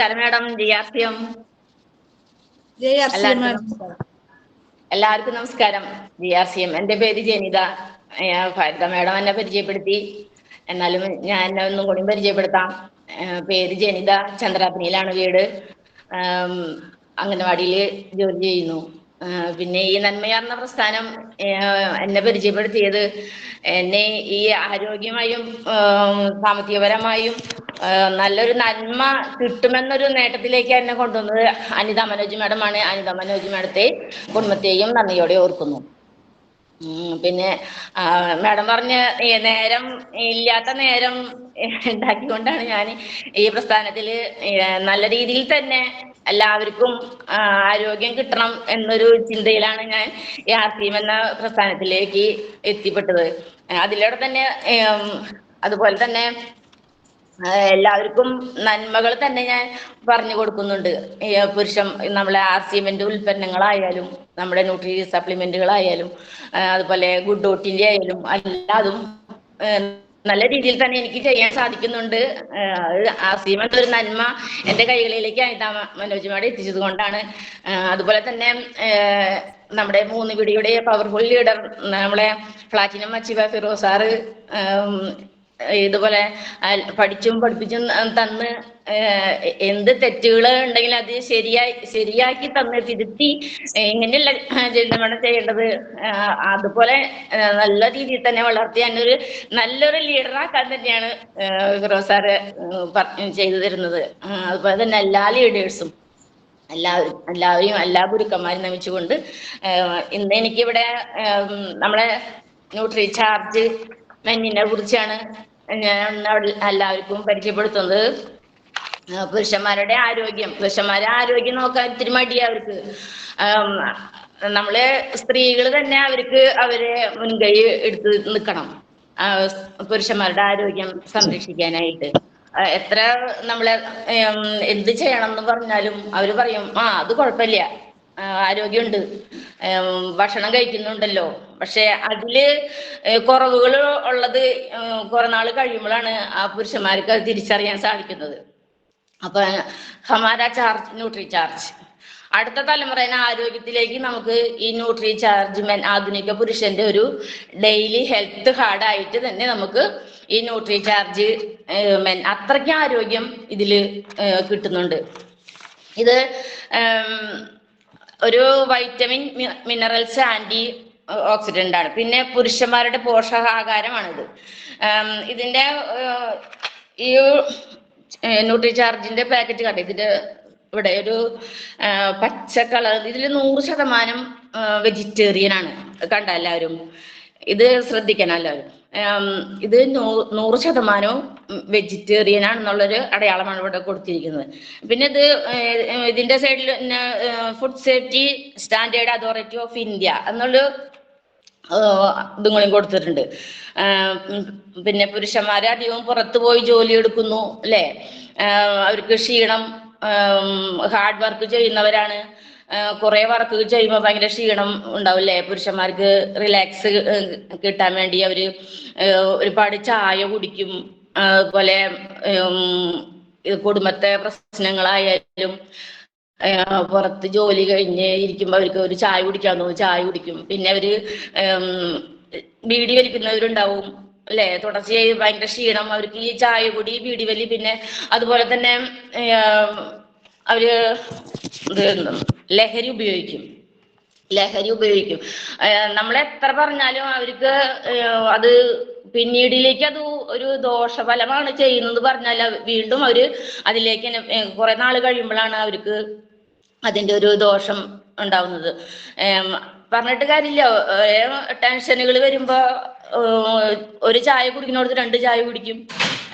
നമസ്കാരം മാഡം ജയാസ്യം എല്ലാവർക്കും നമസ്കാരം. എല്ലാവർക്കും നമസ്കാരം. ജി ആർ സി എം എന്റെ പേര് ജനിത. ഭാരത മാഡം എന്നെ പരിചയപ്പെടുത്തി. എന്നാലും ഞാൻ എന്നെ ഒന്നും കൂടി പരിചയപ്പെടുത്താം. പേര് ജനിത. ചന്ദ്രാപ്പനിയിലാണ് വീട്. അംഗനവാടിയിൽ ജോലി ചെയ്യുന്നു. പിന്നെ ഈ നന്മയാർന്ന പ്രസ്ഥാനം എന്നെ പരിചയപ്പെടുത്തിയത് എന്നെ ഈ ആരോഗ്യമായും സാമ്പത്തികപരമായും നല്ലൊരു നന്മ കിട്ടുമെന്നൊരു നേട്ടത്തിലേക്ക് എന്നെ കൊണ്ടുവന്നത് അനിത മനോജ് മാഡമാണ്. അനിത മനോജ് മാഡത്തെ കുടുംബത്തെയും നന്ദിയോടെ ഓർക്കുന്നു. പിന്നെ മാഡം പറഞ്ഞ നേരം ഇല്ലാത്ത നേരം ഉണ്ടാക്കിക്കൊണ്ടാണ് ഞാൻ ഈ പ്രസ്ഥാനത്തിൽ നല്ല രീതിയിൽ തന്നെ എല്ലാവർക്കും ആരോഗ്യം കിട്ടണം എന്നൊരു ചിന്തയിലാണ് ഞാൻ ഈ ആർത്തീം എന്ന പ്രസ്ഥാനത്തിലേക്ക് എത്തിപ്പെട്ടത്. അതിലൂടെ തന്നെ അതുപോലെ തന്നെ എല്ലാവർക്കും നന്മകൾ തന്നെ ഞാൻ പറഞ്ഞു കൊടുക്കുന്നുണ്ട്. ഈ പുരുഷം നമ്മളെ ആർ സി എമ്മിന്റെ ഉൽപ്പന്നങ്ങളായാലും നമ്മുടെ ന്യൂട്രി സപ്ലിമെന്റുകളായാലും അതുപോലെ ഗുഡ് ഡോട്ടിന്റെ ആയാലും എല്ലാതും നല്ല രീതിയിൽ തന്നെ എനിക്ക് ചെയ്യാൻ സാധിക്കുന്നുണ്ട്. ആർ സി എം എന്നൊരു നന്മ എന്റെ കൈകളിലേക്ക് അനിത മ- മനോജ് എത്തിച്ചത് കൊണ്ടാണ്. അതുപോലെ തന്നെ നമ്മുടെ മൂന്ന് പിടിയുടെ പവർഫുൾ ലീഡർ നമ്മളെ platinum achiever Firoz sir um, ഇതുപോലെ പഠിച്ചും പഠിപ്പിച്ചും തന്ന് എന്ത് തെറ്റുകൾ ഉണ്ടെങ്കിൽ അത് ശരിയായി ശരിയാക്കി തന്ന് തിരുത്തി ഇങ്ങനെയല്ല ചിന്തമാണ് ചെയ്യേണ്ടത്. അതുപോലെ നല്ല രീതിയിൽ തന്നെ വളർത്തി ഒരു നല്ലൊരു ലീഡറാക്കാൻ തന്നെയാണ് ആഹ് ഫിറോസ് സാറ് പറഞ്ഞു ചെയ്തു തരുന്നത്. അതുപോലെ തന്നെ എല്ലാ ലീഡേഴ്സും എല്ലാവരും എല്ലാവരെയും എല്ലാ ഗുരുക്കന്മാരും നമിച്ചുകൊണ്ട് ഇന്ന് എനിക്കിവിടെ നമ്മളെ ന്യൂട്രി ചാർജ് മെന്നിനെ കുറിച്ചാണ് ഞാൻ എല്ലാവർക്കും പരിചയപ്പെടുത്തുന്നത് പുരുഷന്മാരുടെ ആരോഗ്യം. പുരുഷന്മാരെ ആരോഗ്യം നോക്കാൻ ഇത്തിരി മടിയാ അവർക്ക്. നമ്മളെ സ്ത്രീകൾ തന്നെ അവർക്ക് അവരെ മുൻകൈ എടുത്ത് നിൽക്കണം പുരുഷന്മാരുടെ ആരോഗ്യം സംരക്ഷിക്കാനായിട്ട്. എത്ര നമ്മളെ എന്ത് ചെയ്യണം എന്ന് പറഞ്ഞാലും അവർ പറയും ആ അത് കുഴപ്പമില്ല. ആരോഗ്യമുണ്ട്. ഭക്ഷണം കഴിക്കുന്നുണ്ടല്ലോ. പക്ഷെ അതിൽ കുറവുകൾ ഉള്ളത് കുറെ കഴിയുമ്പോഴാണ് ആ പുരുഷന്മാർക്ക് അത് തിരിച്ചറിയാൻ സാധിക്കുന്നത്. അപ്പൊ ഹമാര ചാർജ് ന്യൂട്രി ചാർജ് അടുത്ത തലമുറയിലെ ആരോഗ്യത്തിലേക്ക് നമുക്ക് ഈ ന്യൂട്രി ചാർജ് മെൻ ആധുനിക പുരുഷന്റെ ഒരു ഡെയിലി ഹെൽത്ത് ഹാർഡ് ആയിട്ട് തന്നെ നമുക്ക് ഈ ന്യൂട്രി ചാർജ് മെൻ അത്രയ്ക്ക് ആരോഗ്യം ഇതിൽ കിട്ടുന്നുണ്ട്. ഇത് ഒരു വൈറ്റമിൻ മിനറൽസ് ആന്റി ഓക്സിഡന്റ് ആണ്. പിന്നെ പുരുഷന്മാരുടെ പോഷകാഹാരമാണിത്. ഇതിന്റെ ഈ ന്യൂട്രി ചാർജിന്റെ പാക്കറ്റ് കണ്ട? ഇതിന്റെ ഇവിടെ ഒരു പച്ച കളർ ഇതിൽ നൂറ് ശതമാനം വെജിറ്റേറിയൻ ആണ്. കണ്ട എല്ലാവരും? ഇത് ശ്രദ്ധിക്കണം എല്ലാവരും. ഇത് നൂറ് ശതമാനവും വെജിറ്റേറിയൻ ആണെന്നുള്ളൊരു അടയാളമാണ് ഇവിടെ കൊടുത്തിരിക്കുന്നത്. പിന്നെ ഇത് ഇതിന്റെ സൈഡിൽ food safety standard authority of India എന്നുള്ള ഇതും കൂടി കൊടുത്തിട്ടുണ്ട്. പിന്നെ പുരുഷന്മാരെ അധികവും പുറത്തു പോയി ജോലി എടുക്കുന്നു അല്ലേ? അവർക്ക് ക്ഷീണം ഹാർഡ് വർക്ക് ചെയ്യുന്നവരാണ്. കുറെ വർക്ക് ചെയ്യുമ്പോൾ ഭയങ്കര ക്ഷീണം ഉണ്ടാവും അല്ലേ പുരുഷന്മാർക്ക് റിലാക്സ് കിട്ടാൻ വേണ്ടി അവർ ഒരുപാട് ചായ കുടിക്കും. അതുപോലെ കുടുംബത്തെ പ്രശ്നങ്ങളായാലും പുറത്ത് ജോലി കഴിഞ്ഞ് ഇരിക്കുമ്പോ അവർക്ക് ഒരു ചായ കുടിക്കാൻ തോന്നും. ചായ കുടിക്കും. പിന്നെ അവർ ബീഡി വലിക്കുന്നവരുണ്ടാവും അല്ലെ? തുടർച്ചയായി ഭയങ്കര ക്ഷീണം. അവർക്ക് ഈ ചായ കുടി ബീഡി വലി പിന്നെ അതുപോലെ തന്നെ അവർ ലഹരി ഉപയോഗിക്കും. ലഹരി ഉപയോഗിക്കും. നമ്മൾ എത്ര പറഞ്ഞാലും അവർക്ക് അത് പിന്നീടിലേക്ക് അത് ഒരു ദോഷഫലമാണ് ചെയ്യുന്നത് പറഞ്ഞാൽ വീണ്ടും അവർ അതിലേക്ക് കുറെ നാൾ കഴിയുമ്പോഴാണ് അവർക്ക് അതിന്റെ ഒരു ദോഷം ഉണ്ടാവുന്നത്. പറഞ്ഞിട്ട് കാര്യമില്ല. ടെൻഷനുകൾ വരുമ്പോ ഒരു ചായ കുടിക്കുന്നിടത്ത് രണ്ട് ചായ കുടിക്കും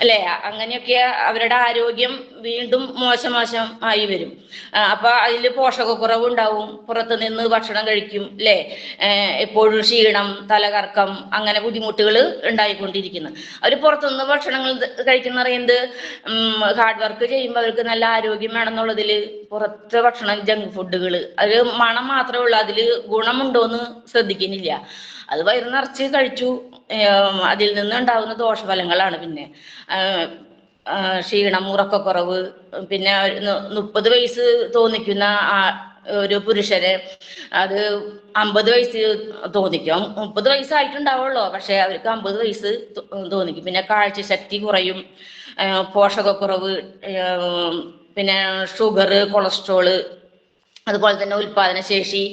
അല്ലേ? അങ്ങനെയൊക്കെ അവരുടെ ആരോഗ്യം വീണ്ടും മോശം മോശം ആയി വരും. അപ്പൊ അതിൽ പോഷകക്കുറവ് ഉണ്ടാവും പുറത്തു നിന്ന് ഭക്ഷണം കഴിക്കും അല്ലേ? എപ്പോഴും ക്ഷീണം തലകറക്കം അങ്ങനെ ബുദ്ധിമുട്ടുകൾ ഉണ്ടായിക്കൊണ്ടിരിക്കുന്നു. അവർ പുറത്തുനിന്ന് ഭക്ഷണങ്ങൾ കഴിക്കുന്ന പറയുന്നത് ഹാർഡ് വർക്ക് ചെയ്യുമ്പോൾ അവർക്ക് നല്ല ആരോഗ്യം വേണമെന്നുള്ളതിൽ പുറത്തെ ഭക്ഷണം ജങ്ക് ഫുഡുകൾ അത് മണം മാത്രമേ ഉള്ളൂ അതിൽ ഗുണമുണ്ടോന്ന് ശ്രദ്ധിക്കുന്നില്ല. അത് വയറ് നിറച്ച് കഴിച്ചു അതിൽ നിന്ന് ഉണ്ടാകുന്ന ദോഷഫലങ്ങളാണ് പിന്നെ. ക്ഷീണം ഉറക്കക്കുറവ് പിന്നെ മുപ്പത് വയസ്സ് തോന്നിക്കുന്ന ആ ഒരു പുരുഷന് അത് അമ്പത് വയസ്സ് തോന്നിക്കും. മുപ്പത് വയസ്സായിട്ടുണ്ടാവുള്ളൂ. പക്ഷെ അവർക്ക് അമ്പത് വയസ്സ് തോന്നിക്കും. പിന്നെ കാഴ്ച ശക്തി കുറയും. പോഷകക്കുറവ് പിന്നെ ഷുഗർ കൊളസ്ട്രോൾ അതുപോലെ തന്നെ ഉൽപാദന ശേഷി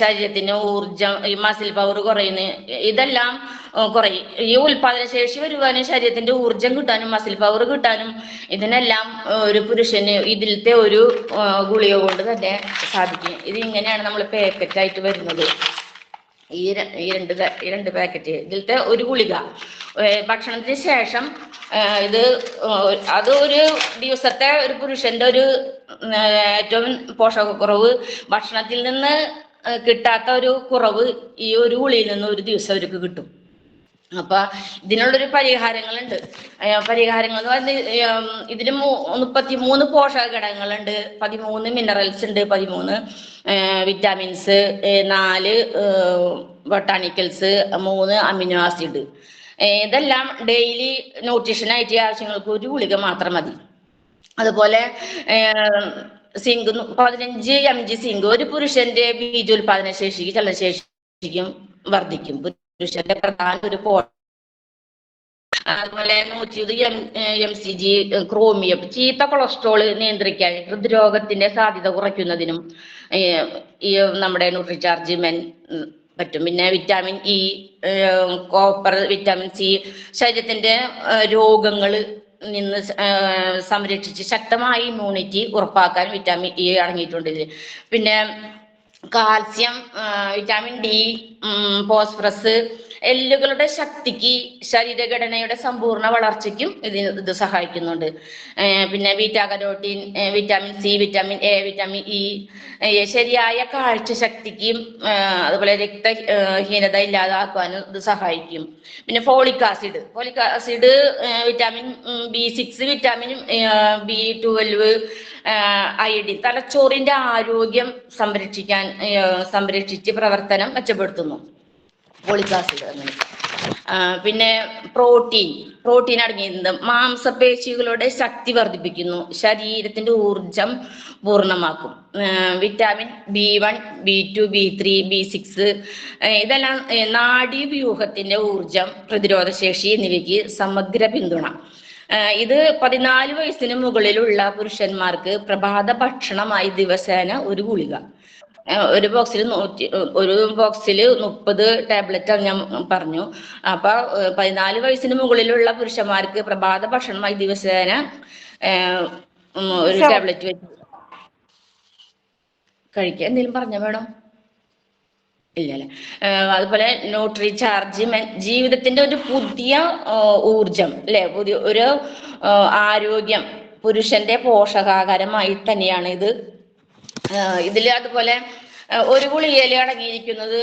ശരീരത്തിന് ഊർജം ഈ മസിൽ പവർ കുറയുന്നു ഇതെല്ലാം കുറയും. ഈ ഉൽപാദന ശേഷി വരുവാനും ശരീരത്തിന്റെ ഊർജം കിട്ടാനും മസിൽ പവർ കിട്ടാനും ഇതിനെല്ലാം ഒരു പുരുഷന് ഇതിലത്തെ ഒരു ഗുളിക കൊണ്ട് തന്നെ സാധിക്കും. ഇത് ഇങ്ങനെയാണ് നമ്മൾ പാക്കറ്റ് ആയിട്ട് വരുന്നത്. ഈ ഈ രണ്ട് ഈ രണ്ട് പാക്കറ്റ്. ഇതിലത്തെ ഒരു ഗുളിക. ഭക്ഷണത്തിന് ശേഷം ഇത് അത് ഒരു ദിവസത്തെ ഒരു പുരുഷന്റെ ഒരു ഏറ്റവും പോഷകക്കുറവ് ഭക്ഷണത്തിൽ നിന്ന് കിട്ടാത്ത ഒരു കുറവ് ഈ ഒരു ഗുളിയിൽ നിന്ന് ഒരു ദിവസം അവർക്ക് കിട്ടും. അപ്പൊ ഇതിനുള്ളൊരു പരിഹാരങ്ങളുണ്ട്. പരിഹാരങ്ങൾ എന്ന് പറഞ്ഞാൽ ഇതിന് മുപ്പത്തി മൂന്ന് പോഷക ഘടകങ്ങളുണ്ട് പതിമൂന്ന് മിനറൽസ് ഉണ്ട് പതിമൂന്ന് വിറ്റാമിൻസ് നാല് ബൊട്ടാണിക്കൽസ് മൂന്ന് അമിനോ ആസിഡ് ഇതെല്ലാം ഡെയിലി ന്യൂട്രീഷനായിട്ട് ആവശ്യങ്ങൾക്ക് ഒരു ഗുളിക മാത്രം മതി. അതുപോലെ സിങ്ക് പതിനഞ്ച് എം ജി സിങ്ക് ഒരു പുരുഷന്റെ ബീജോത്പാദന ശേഷിക്ക് ചലനശേഷിക്കും വർദ്ധിക്കും. പുരുഷന്റെ പ്രധാന ഒരു പോ അതുപോലെ നൂറ്റി M M C G chromium ചീത്ത കൊളസ്ട്രോൾ നിയന്ത്രിക്കാൻ ഹൃദ്രോഗത്തിന്റെ സാധ്യത കുറയ്ക്കുന്നതിനും ഈ നമ്മുടെ ന്യൂട്രിചാർജ് മെൻ പറ്റും. പിന്നെ vitamin E copper vitamin C ശരീരത്തിന്റെ രോഗങ്ങൾ നിന്ന് സംരക്ഷിച്ച് ശക്തമായ ഇമ്മ്യൂണിറ്റി ഉറപ്പാക്കാൻ വിറ്റാമിൻ ഇ അടങ്ങിയിട്ടുണ്ട് ഇതിൽ പിന്നെ കാൽസ്യം വിറ്റാമിൻ ഡി ഫോസ്ഫറസ് എല്ലുകളുടെ ശക്തിക്ക് ശരീരഘടനയുടെ സമ്പൂർണ വളർച്ചയ്ക്കും ഇത് ഇത് സഹായിക്കുന്നുണ്ട്. പിന്നെ beta vitamin C vitamin A vitamin E ശരിയായ കാഴ്ച ശക്തിക്കും അതുപോലെ രക്തഹീനത ഇല്ലാതാക്കാനും ഇത് സഹായിക്കും. പിന്നെ folic acid. Folic acid vitamin B six vitamin B twelve iodine തലച്ചോറിന്റെ ആരോഗ്യം സംരക്ഷിക്കാൻ സംരക്ഷിച്ച് പ്രവർത്തനം മെച്ചപ്പെടുത്തുന്നു. ഫോളിക് ആസിഡ് അങ്ങനെ. പിന്നെ പ്രോട്ടീൻ പ്രോട്ടീൻ അടങ്ങിയിരുന്നത് മാംസപേശികളുടെ ശക്തി വർദ്ധിപ്പിക്കുന്നു. ശരീരത്തിന്റെ ഊർജം പൂർണമാക്കും. Vitamin B one B two B three B six ഇതെല്ലാം നാഡീവ്യൂഹത്തിന്റെ ഊർജം പ്രതിരോധ ശേഷി എന്നിവയ്ക്ക് സമഗ്ര പിന്തുണ. ഇത് പതിനാല് വയസ്സിന് മുകളിലുള്ള പുരുഷന്മാർക്ക് പ്രഭാത ഭക്ഷണമായി ദിവസേന ഒരു ഗുളിക. ഒരു ബോക്സിൽ നൂറ്റി ഒരു ബോക്സിൽ മുപ്പത് ടാബ്ലറ്റ് ഞാൻ പറഞ്ഞു. അപ്പൊ പതിനാല് വയസ്സിന് മുകളിലുള്ള പുരുഷന്മാർക്ക് പ്രഭാത ഭക്ഷണമായി ദിവസേന ഒരു ടാബ്ലറ്റ് വെച്ച് കഴിക്കുക എന്തെങ്കിലും പറഞ്ഞ വേണം? ഇല്ല അതുപോലെ ന്യൂട്രി ചാർജ് ജീവിതത്തിന്റെ ഒരു പുതിയ ഊർജം അല്ലെ? പുതിയ ഒരു ആരോഗ്യം പുരുഷന്റെ പോഷകാഹാരമായി തന്നെയാണ് ഇത്. ഇതിൽ ഇതിൽ അതുപോലെ ഒരു ഗുളികയിൽ അടങ്ങിയിരിക്കുന്നത്.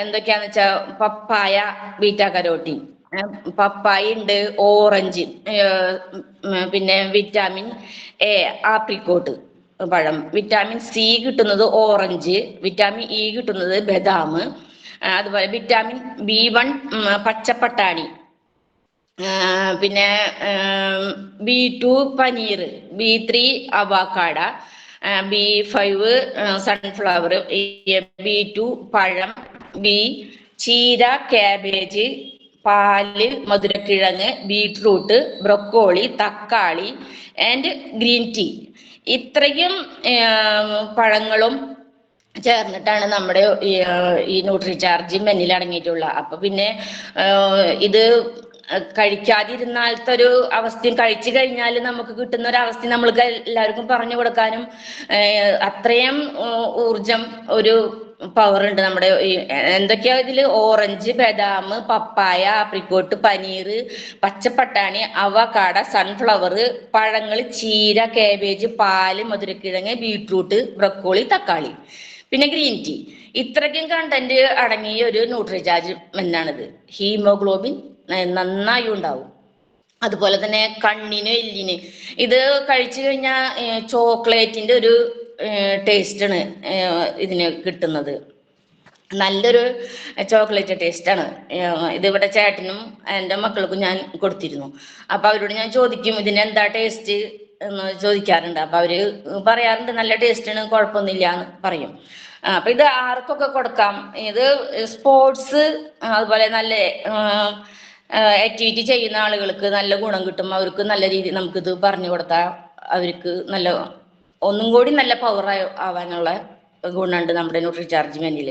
എന്തൊക്കെയാന്ന് വെച്ചാൽ പപ്പായ ബീറ്റ കരോട്ടിൻ പപ്പായ ഉണ്ട് ഓറഞ്ച് പിന്നെ വിറ്റാമിൻ എ ആപ്രിക്കോട്ട് പഴം. വിറ്റാമിൻ സി കിട്ടുന്നത് ഓറഞ്ച് വിറ്റാമിൻ ഇ കിട്ടുന്നത് ബദാം അതുപോലെ വിറ്റാമിൻ ബി വൺ പച്ചപ്പട്ടാണി. പിന്നെ B two paneer B three avocado B five sunflower B two പഴം ബി ചീര കാബേജ് പാൽ മധുരക്കിഴങ്ങ് ബീട്രൂട്ട് ബ്രൊക്കോളി തക്കാളി ആൻഡ് ഗ്രീൻ ടീ ഇത്രയും പഴങ്ങളും ചേർന്നിട്ടാണ് നമ്മുടെ ഈ, ന്യൂട്രി ചാർജ് മെന്നിൽ അടങ്ങിയിട്ടുള്ള. അപ്പൊ പിന്നെ ഇത് കഴിക്കാതിരുന്നാലത്തെ ഒരു അവസ്ഥയും കഴിച്ചു കഴിഞ്ഞാൽ നമുക്ക് കിട്ടുന്ന ഒരു അവസ്ഥ നമ്മൾക്ക് എല്ലാവർക്കും പറഞ്ഞു കൊടുക്കാനും അത്രയും ഊർജം ഒരു പവർ ഉണ്ട് നമ്മുടെ എന്തൊക്കെയാ ഇതിൽ? ഓറഞ്ച് ബദാം പപ്പായ ആപ്രിക്കോട്ട് പനീർ പച്ചപ്പട്ടാണി അവക്കാട സൺഫ്ലവർ പഴങ്ങൾ ചീര കാബേജ് പാൽ മധുരക്കിഴങ്ങ് ബീട്രൂട്ട് ബ്രക്കോളി തക്കാളി. പിന്നെ ഗ്രീൻ ടീ. ഇത്രയ്ക്കും കണ്ടന്റ് അടങ്ങിയ ഒരു ന്യൂട്രിചാർജ് എന്നാണിത് ഹീമോഗ്ലോബിൻ നന്നായി ഉണ്ടാവും അതുപോലെ തന്നെ കണ്ണിന് എല്ലിന്. ഇത് കഴിച്ചു കഴിഞ്ഞാൽ ചോക്ലേറ്റിന്റെ ഒരു ടേസ്റ്റ് ആണ് ഇതിന് കിട്ടുന്നത്. നല്ലൊരു ചോക്ലേറ്റ് ടേസ്റ്റ് ആണ് ഏഹ് ഇത് ഇവിടെ ചേട്ടനും എന്റെ മക്കൾക്കും ഞാൻ കൊടുത്തിരുന്നു. അപ്പൊ അവരോട് ഞാൻ ചോദിക്കും ഇതിന് എന്താ ടേസ്റ്റ് എന്ന് ചോദിക്കാറുണ്ട്. അപ്പൊ അവർ പറയാറുണ്ട് നല്ല ടേസ്റ്റ് ആണ് കുഴപ്പമൊന്നുമില്ല എന്ന് പറയും അപ്പൊ ഇത് ആർക്കൊക്കെ കൊടുക്കാം? ഇത് സ്പോർട്സ് അതുപോലെ നല്ല ആക്ടിവിറ്റി ചെയ്യുന്ന ആളുകൾക്ക് നല്ല ഗുണം കിട്ടും. അവർക്ക് നല്ല രീതി നമുക്കിത് പറഞ്ഞു കൊടുത്താൽ അവർക്ക് നല്ല ഒന്നും കൂടി നല്ല പവർ ആവാനുള്ള ഗുണമുണ്ട് നമ്മുടെ ന്യൂട്രിചാർജ്മെന്റിൽ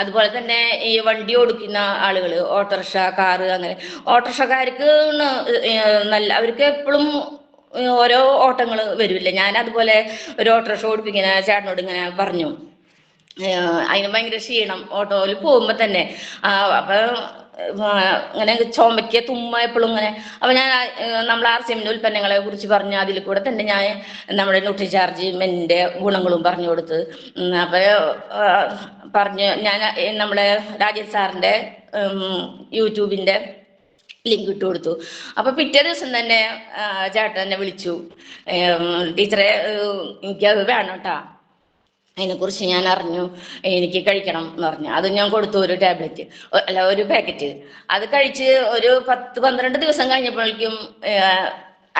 അതുപോലെ തന്നെ ഈ വണ്ടി ഓടിക്കുന്ന ആളുകൾ ഓട്ടോറിക്ഷ കാറ് അങ്ങനെ ഓട്ടോറിക്ഷക്കാർക്ക് നല്ല അവർക്ക് എപ്പോഴും ഓരോ ഓട്ടങ്ങൾ വരില്ല? ഞാൻ അതുപോലെ ഒരു ഓട്ടോറിക്ഷ ഓടിപ്പിക്കുന്ന ചേട്ടനോട് ഇങ്ങനെ പറഞ്ഞു. അതിന് ഭയങ്കര ക്ഷീണം. ഓട്ടോയിൽ പോകുമ്പോ തന്നെ. ആ അപ്പൊ ആ, ഇങ്ങനെ തുമ്മയപ്പോഴും ഇങ്ങനെ. അപ്പൊ ഞാൻ നമ്മൾ ആർ സി എമ്മിന്റെ ഉൽപ്പന്നങ്ങളെ കുറിച്ച് പറഞ്ഞു അതിൽ കൂടെ തന്നെ ഞാൻ നമ്മുടെ ന്യൂട്രി ന്യൂട്രിചാർജ്മെന്റിന്റെ ഗുണങ്ങളും പറഞ്ഞു കൊടുത്ത്. അപ്പൊ പറഞ്ഞു ഞാൻ നമ്മുടെ രാജേഷ് സാറിന്റെ യൂട്യൂബിന്റെ ലിങ്ക് ഇട്ട് കൊടുത്തു. അപ്പൊ പിറ്റേ ദിവസം തന്നെ ചേട്ടൻ എന്നെ വിളിച്ചു. ടീച്ചറെ എനിക്കത് വേണം കേട്ടാ അതിനെക്കുറിച്ച് ഞാൻ അറിഞ്ഞു എനിക്ക് കഴിക്കണം എന്ന് പറഞ്ഞു. അത് ഞാൻ കൊടുത്തു ഒരു ടാബ്ലറ്റ്. അല്ല ഒരു പാക്കറ്റ്. അത് കഴിച്ച് ഒരു പത്ത് പന്ത്രണ്ട് ദിവസം കഴിഞ്ഞപ്പോഴേക്കും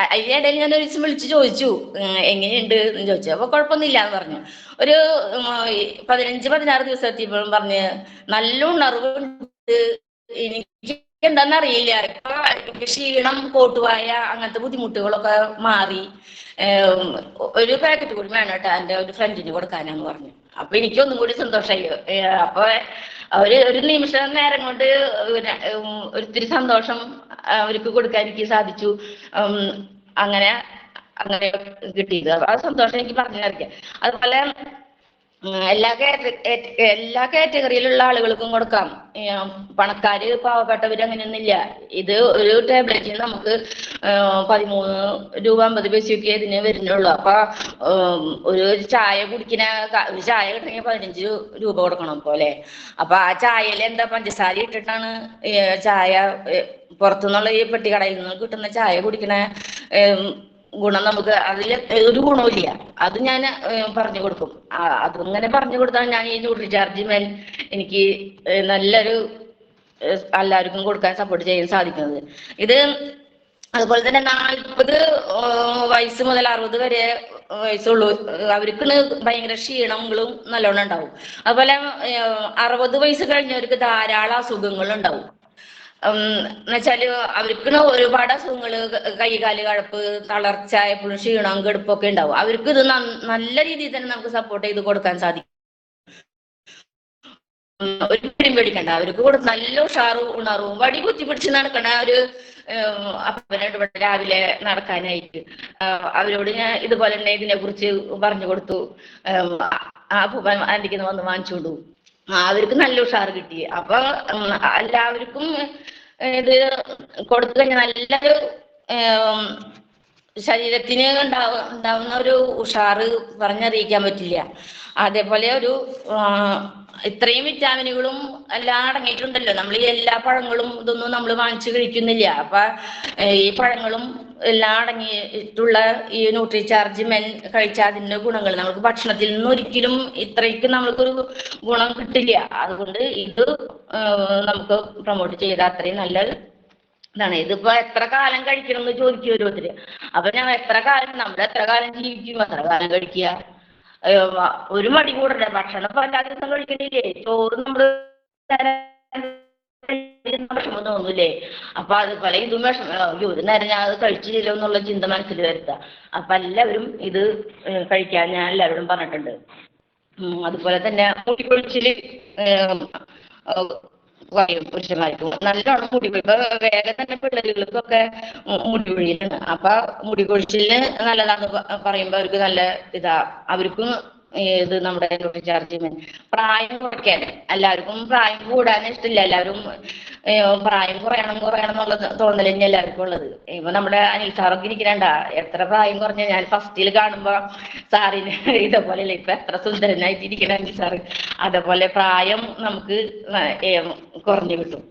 അതിനിടയിൽ ഞാൻ ഒരു ദിവസം വിളിച്ച് ചോദിച്ചു എങ്ങനെയുണ്ട് എന്ന് ചോദിച്ചു. അപ്പൊ കുഴപ്പമൊന്നുമില്ല എന്ന് പറഞ്ഞു. ഒരു പതിനഞ്ച് പതിനാറ് ദിവസം എത്തിയപ്പോഴും പറഞ്ഞ് നല്ല ഉണർവുണ്ട്. എനിക്ക് എന്താണെന്ന് അറിയില്ല ഇപ്പൊ ക്ഷീണം കോട്ടുവായ അങ്ങനത്തെ ബുദ്ധിമുട്ടുകളൊക്കെ മാറി. ഒരു പാക്കറ്റ് കൂടി വേണം കേട്ടോ എന്റെ ഒരു ഫ്രണ്ടിന് കൊടുക്കാനാന്ന് പറഞ്ഞു. അപ്പൊ എനിക്കൊന്നും കൂടി സന്തോഷമായി അപ്പൊ ഒരു ഒരു നിമിഷം നേരം കൊണ്ട് ഒരു ഒരിത്തിരി സന്തോഷം അവർക്ക് കൊടുക്കാൻ എനിക്ക് സാധിച്ചു അങ്ങനെ അങ്ങനെ കിട്ടിയത്. ആ സന്തോഷം എനിക്ക് പറഞ്ഞറിയിക്കാം. അതുപോലെ എല്ലാ എല്ലാ കാറ്റഗറിയിലുള്ള ആളുകൾക്കും കൊടുക്കാം. പണക്കാര് പാവപ്പെട്ടവര് അങ്ങനെയൊന്നുമില്ല. ഇത് ഒരു ടാബ്ലറ്റിന് നമുക്ക് പതിമൂന്ന് രൂപ അമ്പത് പൈസയൊക്കെ ഇതിന് വരുന്നുള്ളൂ. അപ്പൊ ഒരു ചായ കുടിക്കുന്ന ചായ കിട്ടണമെങ്കിൽ പതിനഞ്ച് രൂപ കൊടുക്കണം പോലെ അപ്പൊ ആ ചായയിൽ എന്താ പഞ്ചസാര ഇട്ടിട്ടാണ് ചായ പുറത്തുനിന്നുള്ള ഈ പെട്ടിക്കടയിൽ നിന്ന് കിട്ടുന്ന ചായ കുടിക്കണ ഗുണം നമുക്ക് അതിൽ ഒരു ഗുണവുമില്ല. അത് ഞാൻ പറഞ്ഞു കൊടുക്കും. അതിങ്ങനെ പറഞ്ഞു കൊടുത്താൽ ഞാൻ ഈ ന്യൂട്രിചാർജ് എനിക്ക് നല്ലൊരു എല്ലാവർക്കും കൊടുക്കാൻ സപ്പോർട്ട് ചെയ്യാൻ സാധിക്കുന്നത്. ഇത് അതുപോലെ തന്നെ നാൽപ്പത് വയസ്സ് മുതൽ അറുപത് വരെ വയസ്സുള്ളൂ. അവർക്ക് ഭയങ്കര ക്ഷീണങ്ങളും നല്ലോണം ഉണ്ടാവും. അതുപോലെ അറുപത് വയസ്സ് കഴിഞ്ഞവർക്ക് ധാരാളം അസുഖങ്ങൾ ഉണ്ടാവും എന്നുവെച്ചാൽ അവർക്ക് ഒരുപാട് അസുഖങ്ങൾ കൈകാൽ കഴപ്പ് തളർച്ച എപ്പോഴും ക്ഷീണം കെടുപ്പൊക്കെ ഉണ്ടാവും. അവർക്ക് ഇത് നല്ല രീതിയിൽ തന്നെ നമുക്ക് സപ്പോർട്ട് ചെയ്ത് കൊടുക്കാൻ സാധിക്കും. ഒരു ഒരിക്കലും പേടിക്കണ്ട. അവർക്ക് കൂടെ നല്ല ഉഷാറും ഉണർവും വടി കുത്തി പിടിച്ച് നടക്കണ ഒരു അപ്പനോട് രാവിലെ നടക്കാനായിട്ട്. അവരോട് ഞാൻ ഇതുപോലെ തന്നെ ഇതിനെ കുറിച്ച് പറഞ്ഞു കൊടുത്തു. ആ അപ്പൂപ്പൻ ആന്റിക്ക് വന്ന് വാങ്ങിച്ചു ആ, അവർക്ക് നല്ല ഉഷാർ കിട്ടി. അപ്പൊ എല്ലാവർക്കും ഇത് കൊടുത്തു കഴിഞ്ഞാൽ നല്ലൊരു ശരീരത്തിന് ഉണ്ടാവ ഉണ്ടാവുന്ന ഒരു ഉഷാറ് പറഞ്ഞറിയിക്കാൻ പറ്റില്ല. അതേപോലെ ഒരു ഇത്രയും വിറ്റാമിനുകളും എല്ലാം അടങ്ങിയിട്ടുണ്ടല്ലോ. നമ്മൾ ഈ എല്ലാ പഴങ്ങളും ഇതൊന്നും നമ്മൾ വാങ്ങിച്ചു കഴിക്കുന്നില്ല. അപ്പൊ ഈ പഴങ്ങളും എല്ലാം അടങ്ങിയിട്ടുള്ള ഈ ന്യൂട്രിചാർജ് മെൻ കഴിച്ച അതിന്റെ ഗുണങ്ങൾ. നമുക്ക് ഭക്ഷണത്തിൽ നിന്ന് ഒരിക്കലും ഇത്രയ്ക്ക് നമുക്കൊരു ഗുണം കിട്ടില്ല. അതുകൊണ്ട് ഇത് നമുക്ക് പ്രൊമോട്ട് ചെയ്ത അത്രയും നല്ല ഇതാണ്. ഇതിപ്പോ എത്ര കാലം കഴിക്കണം എന്ന് ചോദിക്കും ഓരോരുത്തര്. അപ്പൊ ഞാൻ എത്ര കാലം നമ്മൾ എത്ര കാലം ജീവിക്കും എത്ര കാലം കഴിക്കുക? ഒരു മടി കൂടണ്ട. ഭക്ഷണം എല്ലാ ദിവസം കഴിക്കണില്ലേ? ചോറ് നമ്മൾ വിഷമം തോന്നൂലേ? അപ്പൊ അതുപോലെ ഇതും വിഷമം. അയ്യോ ഒരു നേരം ഞാൻ അത് കഴിച്ചില്ലല്ലോ എന്നുള്ള ചിന്ത മനസ്സിൽ വരുത്തുക അപ്പൊ എല്ലാവരും ഇത് കഴിക്കാൻ ഞാൻ എല്ലാവരോടും പറഞ്ഞിട്ടുണ്ട്. അതുപോലെ തന്നെ മുടി പറയും പുരുഷന്മാർക്കും നല്ലോണം മുടി വേഗം തന്നെ പിള്ളേരുകൾക്കൊക്കെ മുടി കൊഴിയലാണ് അപ്പൊ മുടി കൊഴിച്ചിലിന് നല്ലതാന്ന് പറയുമ്പോ അവർക്ക് നല്ല ഇതാ. അവർക്കും ഇത് നമ്മുടെ ചാർജ് പ്രായം കുറയ്ക്കാൻ എല്ലാവർക്കും പ്രായം കൂടാൻ ഇഷ്ടമില്ല. എല്ലാവരും പ്രായം കുറയണം കുറയണം എന്നുള്ള തോന്നൽ തന്നെ എല്ലാവർക്കും ഉള്ളത്. ഇപ്പൊ നമ്മുടെ അനിൽ സാറൊക്കെ ഇരിക്കണ്ട എത്ര പ്രായം കുറഞ്ഞ ഞാൻ ഫസ്റ്റിൽ കാണുമ്പോ സാറിന് ഇതേപോലെ അല്ലേ ഇപ്പൊ എത്ര സുന്ദരനായിട്ട് ഇരിക്കണ അനിൽ സാറ് അതേപോലെ പ്രായം നമുക്ക് കുറഞ്ഞു കിട്ടും.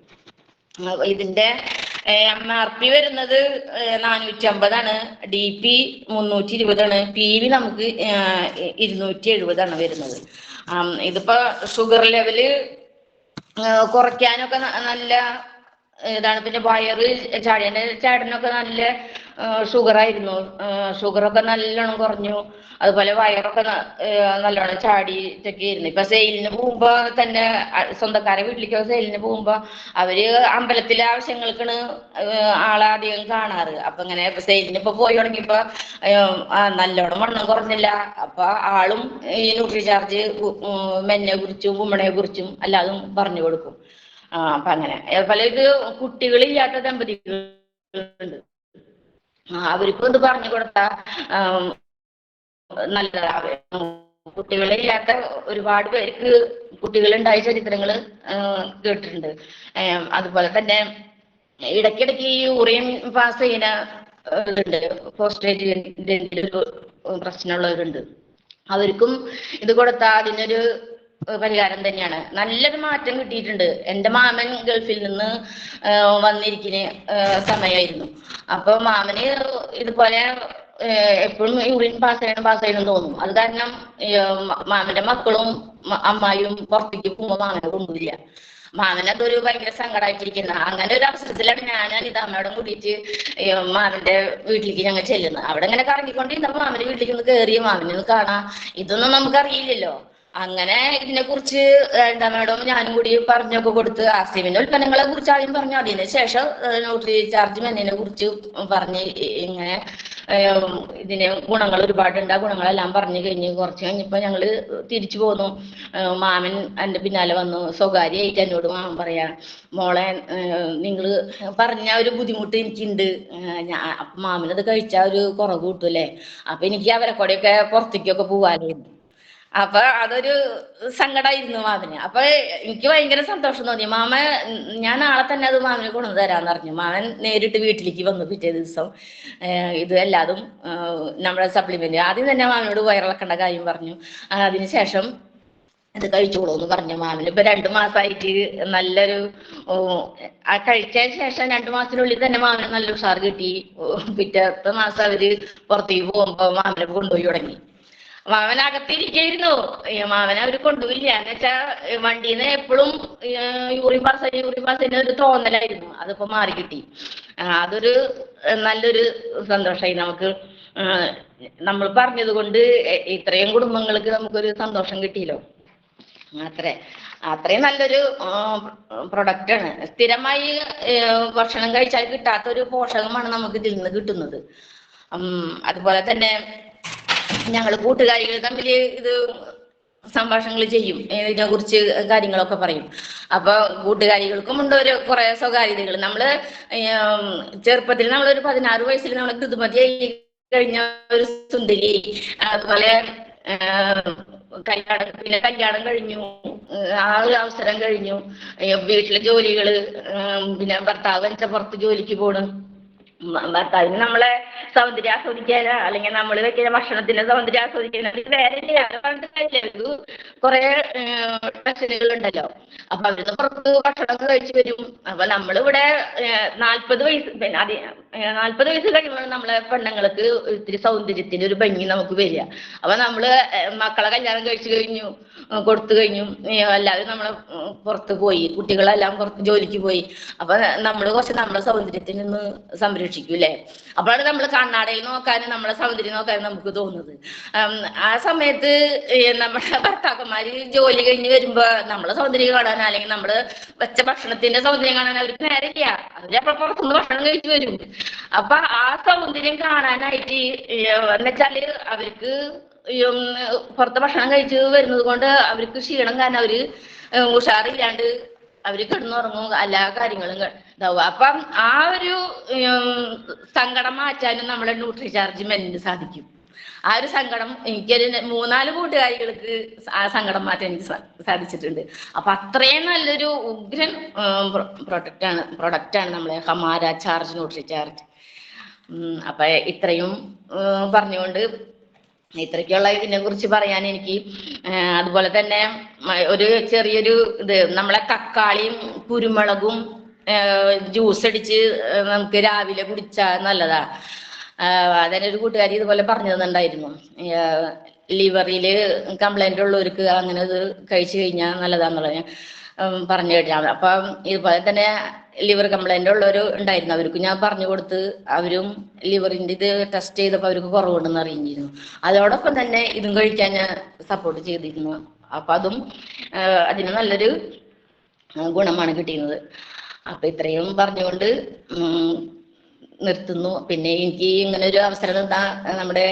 ഇതിന്റെ എം ആർ പി വരുന്നത് നാനൂറ്റി അമ്പതാണ് ഡി പി മുന്നൂറ്റി ഇരുപതാണ് പി വി നമുക്ക് ഇരുന്നൂറ്റി എഴുപതാണ് വരുന്നത്. ഇതിപ്പോ ഷുഗർ ലെവൽ കുറയ്ക്കാനൊക്കെ നല്ല ഇതാണ്. പിന്നെ വയറ് ചാടിയ ചേട്ടനൊക്കെ നല്ല ഷുഗർ ആയിരുന്നു ഷുഗറൊക്കെ നല്ലോണം കുറഞ്ഞു. അതുപോലെ വയറൊക്കെ നല്ലോണം ചാടിയിട്ടൊക്കെ ഇരുന്നു ഇപ്പൊ സെയിലിന് പോകുമ്പോ തന്നെ സ്വന്തക്കാരെ വീട്ടിലേക്ക് സെയിലിന് പോകുമ്പോ അവർ അമ്പലത്തിലെ ആവശ്യങ്ങൾക്കാണ് ആളെ അധികം കാണാറ്. അപ്പൊ ഇങ്ങനെ സെയിലിന് ഇപ്പൊ പോയി തുടങ്ങിയപ്പോ നല്ലോണം വണ്ണം കുറഞ്ഞില്ല. അപ്പൊ ആളും ഈ ന്യൂട്രി ചാർജ് മെന്നെ കുറിച്ചും ഉമ്മണയെ കുറിച്ചും എല്ലാതും പറഞ്ഞു കൊടുക്കും. ആ അപ്പൊ അങ്ങനെ. അതുപോലെ ഇത് കുട്ടികളില്ലാത്ത ദമ്പതികളുണ്ട്. അവർക്കും ഇത് പറഞ്ഞു കൊടുത്ത നല്ലതാ കുട്ടികളില്ലാത്ത ഒരുപാട് പേർക്ക് കുട്ടികളുണ്ടായ ചരിത്രങ്ങൾ കേട്ടിട്ടുണ്ട്. അതുപോലെ തന്നെ ഇടയ്ക്കിടയ്ക്ക് ഈ യൂറിയൻ പാസ് ചെയ്യുന്ന ഇതുണ്ട്. ഒരു പ്രശ്നമുള്ളവരുണ്ട്. അവർക്കും ഇത് കൊടുത്താൽ അതിനൊരു പരിഹാരം തന്നെയാണ്. നല്ലൊരു മാറ്റം കിട്ടിയിട്ടുണ്ട്. എന്റെ മാമൻ ഗൾഫിൽ നിന്ന് വന്നിരിക്കുന്ന സമയമായിരുന്നു അപ്പൊ മാമന് ഇതുപോലെ എപ്പോഴും യൂറിൻ പാസ് ചെയ്യണം പാസ് ചെയ്യണം തോന്നും. അത് കാരണം മാമന്റെ മക്കളും അമ്മായും പുറത്തേക്ക് പോകുമ്പോൾ മാമനെ കൊണ്ടുവരില്ല. മാമന് അതൊരു ഭയങ്കര സങ്കടമായിട്ടിരിക്കുന്ന അങ്ങനെ ഒരു അവസരത്തിലാണ് ഞാൻ അനിതാമ്മയോടും കൂടിയിട്ട് മാമന്റെ വീട്ടിലേക്ക് ഞങ്ങൾ ചെല്ലുന്നത്. അവിടെ ഇങ്ങനെ കറങ്ങിക്കൊണ്ടിരുന്നപ്പോ മാമന്റെ വീട്ടിലേക്ക് ഒന്ന് കയറി മാമനെ ഒന്ന് കാണാം. ഇതൊന്നും നമുക്കറിയില്ലല്ലോ. അങ്ങനെ ഇതിനെ കുറിച്ച് എന്താ മാഡം ഞാനും കൂടി പറഞ്ഞൊക്കെ കൊടുത്ത് ആസിമിന്റെ ഉൽപ്പന്നങ്ങളെ കുറിച്ച് ആദ്യം പറഞ്ഞു. അതിന് ശേഷം ന്യൂട്രി ചാർജ് മെന്നിനെ കുറിച്ച് പറഞ്ഞ് ഇങ്ങനെ ഇതിന് ഗുണങ്ങൾ ഒരുപാടുണ്ട്. ആ ഗുണങ്ങളെല്ലാം പറഞ്ഞു കഴിഞ്ഞ് കുറച്ച് കഴിഞ്ഞപ്പോ ഞങ്ങൾ തിരിച്ചു പോന്നു. മാമൻ എന്റെ പിന്നാലെ വന്നു. സ്വകാര്യമായിട്ട് എന്നോട് മാമൻ പറയാ മോളെ നിങ്ങൾ പറഞ്ഞ ഒരു ബുദ്ധിമുട്ട് എനിക്കുണ്ട്. മാമനത് കഴിച്ചാൽ ഒരു കുറവ് കിട്ടൂലേ അപ്പൊ എനിക്ക് അവരെ കൂടെയൊക്കെ പുറത്തേക്കൊക്കെ പോവാനായിരുന്നു. അപ്പൊ അതൊരു സങ്കടമായിരുന്നു മാമന്. അപ്പൊ എനിക്ക് ഭയങ്കര സന്തോഷം തോന്നി. മാമ ഞാൻ നാളെ തന്നെ അത് മാമന് കൊണ്ടു തരാന്ന് പറഞ്ഞു. മാമൻ നേരിട്ട് വീട്ടിലേക്ക് വന്നു പിറ്റേ ദിവസം. ഇത് എല്ലാതും നമ്മുടെ സപ്ലിമെന്റ് ആദ്യം തന്നെ മാമനോട് വയറിളക്കേണ്ട കാര്യം പറഞ്ഞു. അതിനുശേഷം ഇത് കഴിച്ചോളൂ എന്ന് പറഞ്ഞു മാമിന്. ഇപ്പൊ രണ്ടു മാസമായിട്ട് നല്ലൊരു ആ കഴിച്ചതിന് ശേഷം രണ്ടു മാസത്തിനുള്ളിൽ തന്നെ മാമിന് നല്ല ഉഷാർ കിട്ടി. പിറ്റത്തെ മാസം അവർ പുറത്തേക്ക് പോകുമ്പോ മാമനെ കൊണ്ടുപോയി തുടങ്ങി. മാമൻ മാവന അവർ കൊണ്ടുപോയില്ല എന്ന് വെച്ചാ വണ്ടിന്ന് എപ്പോഴും യൂറിൻ പാസ് യൂറിൻ പാസിന്റെ ഒരു തോന്നലായിരുന്നു. അതിപ്പോ മാറി കിട്ടി. അതൊരു നല്ലൊരു സന്തോഷമായി നമുക്ക് നമ്മൾ പറഞ്ഞത് കൊണ്ട് ഇത്രയും കുടുംബങ്ങൾക്ക് നമുക്കൊരു സന്തോഷം കിട്ടിയല്ലോ. അത്രേ. അത്രയും നല്ലൊരു പ്രൊഡക്റ്റ് ആണ് സ്ഥിരമായി ഭക്ഷണം കഴിച്ചാൽ കിട്ടാത്ത ഒരു പോഷകമാണ് നമുക്ക് ഇതിൽ നിന്ന് കിട്ടുന്നത്. അതുപോലെ തന്നെ ഞങ്ങൾ കൂട്ടുകാരികൾ തമ്മിൽ ഇത് സംഭാഷണങ്ങൾ ചെയ്യും. ഇതിനെ കുറിച്ച് കാര്യങ്ങളൊക്കെ പറയും. അപ്പൊ കൂട്ടുകാരികൾക്കും ഉണ്ട് ഒരു കുറെ സ്വകാര്യതകൾ നമ്മൾ ചെറുപ്പത്തിൽ നമ്മളൊരു പതിനാറ് വയസ്സിൽ നമ്മൾ ഋതുമതിയായി കഴിഞ്ഞ ഒരു സുന്ദരി അതുപോലെ കല്യാണം പിന്നെ കല്യാണം കഴിഞ്ഞു. ആ ഒരു അവസരം കഴിഞ്ഞു. വീട്ടിലെ ജോലികൾ പിന്നെ ഭർത്താവ് വെച്ച പുറത്ത് ജോലിക്ക് പോണു. ഭർത്താവിന് നമ്മളെ സൗന്ദര്യം ആസ്വദിക്കാനോ അല്ലെങ്കിൽ നമ്മൾ വെക്കുന്ന ഭക്ഷണത്തിന്റെ സൗന്ദര്യം ആസ്വദിക്കാനോ. വേറെ കാര്യമില്ല. ഇത് കുറെ ടെൻഷനുകൾ ഉണ്ടല്ലോ അപ്പൊ അവിടുന്ന് പുറത്ത് ഭക്ഷണം കഴിച്ചു വരും. അപ്പൊ നമ്മളിവിടെ നാൽപ്പത് വയസ്സ് പിന്നെ അതി നാൽപ്പത് വയസ്സ് കഴിയുമ്പോൾ നമ്മളെ പെണ്ണുങ്ങൾക്ക് ഇത്തിരി സൗന്ദര്യത്തിന്റെ ഒരു ഭംഗി നമുക്ക് വരിക. അപ്പൊ നമ്മൾ മക്കളെ കല്യാണം കഴിച്ചു കഴിഞ്ഞു കൊടുത്തു കഴിഞ്ഞു എല്ലാവരും നമ്മളെ പുറത്ത് പോയി കുട്ടികളെല്ലാം പുറത്ത് ജോലിക്ക് പോയി. അപ്പൊ നമ്മൾ കുറച്ച് നമ്മളെ സൗന്ദര്യത്തിൽ നിന്ന് സംരക്ഷിക്കൂലേ അപ്പോഴാണ് നമ്മൾ കണ്ണാടയിൽ നോക്കാനും നമ്മളെ സൗന്ദര്യം നോക്കാനും നമുക്ക് തോന്നുന്നത്. ആ സമയത്ത് നമ്മുടെ ഭർത്താക്കന്മാര് ജോലി കഴിഞ്ഞ് വരുമ്പോ നമ്മളെ സൗന്ദര്യം കാണാൻ അല്ലെങ്കിൽ നമ്മൾ വെച്ച ഭക്ഷണത്തിന്റെ സൗന്ദര്യം കാണാൻ അവർക്ക് നേരമില്ല അവരപ്പോ പുറത്തുനിന്ന് ഭക്ഷണം കഴിച്ചു വരും. അപ്പൊ ആ സൗന്ദര്യം കാണാനായിട്ട് എന്നുവെച്ചാൽ അവർക്ക് പുറത്തെ ഭക്ഷണം കഴിച്ച് വരുന്നത് കൊണ്ട് അവർക്ക് ക്ഷീണം കാരണം അവർ ഉഷാറില്ലാണ്ട് അവർ കിടന്നുറങ്ങും എല്ലാ കാര്യങ്ങളും ഇതാവും. അപ്പം ആ ഒരു സങ്കടം മാറ്റാനും നമ്മളെ ന്യൂട്രി ചാർജ് മെല്ലിന് സാധിക്കും. ആ ഒരു സങ്കടം എനിക്കൊരു മൂന്നാൽ കൂട്ടുകാരികൾക്ക് ആ സങ്കടം മാറ്റാൻ എനിക്ക് സാധിച്ചിട്ടുണ്ട്. അപ്പൊ അത്രയും നല്ലൊരു ഉഗ്രൻ പ്രൊഡക്റ്റ് ആണ് പ്രൊഡക്റ്റ് ആണ് നമ്മളെ ഹമാര ചാർജ് ന്യൂട്രി ചാർജ് അപ്പൊ ഇത്രയും പറഞ്ഞുകൊണ്ട് ഇത്രയ്ക്കുള്ള ഇതിനെ കുറിച്ച് പറയാൻ എനിക്ക് അതുപോലെ തന്നെ ഒരു ചെറിയൊരു ഇത് നമ്മളെ തക്കാളിയും കുരുമുളകും ജ്യൂസ് അടിച്ച് നമുക്ക് രാവിലെ കുടിച്ചാൽ നല്ലതാ. ആ, അതെന്നെ ഒരു കൂട്ടുകാരി ഇതുപോലെ പറഞ്ഞു തന്നിട്ടുണ്ടായിരുന്നു. ലിവറിൽ കംപ്ലൈന്റ് ഉള്ളവർക്ക് അങ്ങനെ ഇത് കഴിച്ചു കഴിഞ്ഞാൽ നല്ലതാന്നുള്ളത് പറഞ്ഞു കഴിഞ്ഞാൽ അപ്പം ഇതുപോലെ തന്നെ ലിവർ കംപ്ലൈന്റ് ഉള്ളവർ ഉണ്ടായിരുന്നു. അവർക്ക് ഞാൻ പറഞ്ഞു കൊടുത്ത് അവരും ലിവറിന്റെ ഇത് ടെസ്റ്റ് ചെയ്തപ്പോൾ അവർക്ക് കുറവുണ്ടെന്ന് അറിഞ്ഞിരുന്നു. അതോടൊപ്പം തന്നെ ഇതും കഴിക്കാൻ ഞാൻ സപ്പോർട്ട് ചെയ്തിരുന്നു. അപ്പൊ അതും അതിന് നല്ലൊരു ഗുണമാണ് കിട്ടിയിരുന്നത്. അപ്പൊ ഇത്രയും പറഞ്ഞുകൊണ്ട് നിർത്തുന്നു. പിന്നെ എനിക്ക് ഇങ്ങനെ ഒരു അവസരം തന്ന നമ്മുടെ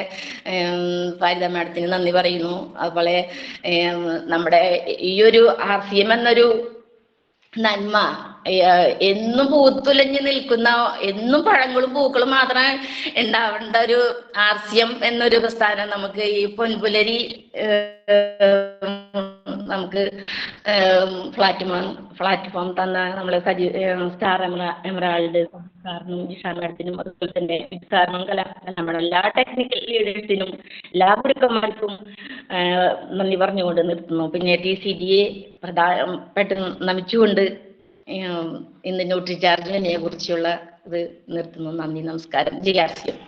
ഫാരിദ മാഡത്തിന് നന്ദി പറയുന്നു. അതുപോലെ നമ്മുടെ ഈ ഒരു ആർ സി എം എന്നൊരു നന്മ എന്നും പൂത്തുലഞ്ഞു നിൽക്കുന്ന എന്നും പഴങ്ങളും പൂക്കളും മാത്രം ഉണ്ടാവേണ്ട ഒരു ആർ സി എം എന്നൊരു പ്രസ്ഥാനം നമുക്ക് ഈ പൊൻപുലരി നമുക്ക് പ്ലാറ്റ്ഫോം പ്ലാറ്റ്ഫോം തന്ന നമ്മളെ സജി സ്റ്റാർ എമറ എമറാൾഡ് സാറിനും ജിഷാ മാഡത്തിനും അതുപോലെ തന്നെ സാറിനും നമ്മുടെ എല്ലാ ടെക്നിക്കൽ ലീഡേഴ്സിനും എല്ലാ ഗുരുക്കന്മാർക്കും നന്ദി പറഞ്ഞുകൊണ്ട് നിർത്തുന്നു. പിന്നെ ടി സി ഡിയെ പ്രധാനപ്പെട്ട് നമിച്ചുകൊണ്ട് ഇന്ന് ന്യൂട്രി ചാർജിനെ കുറിച്ചുള്ള ഇത് നിർത്തുന്നു. നന്ദി നമസ്കാരം. G R C M.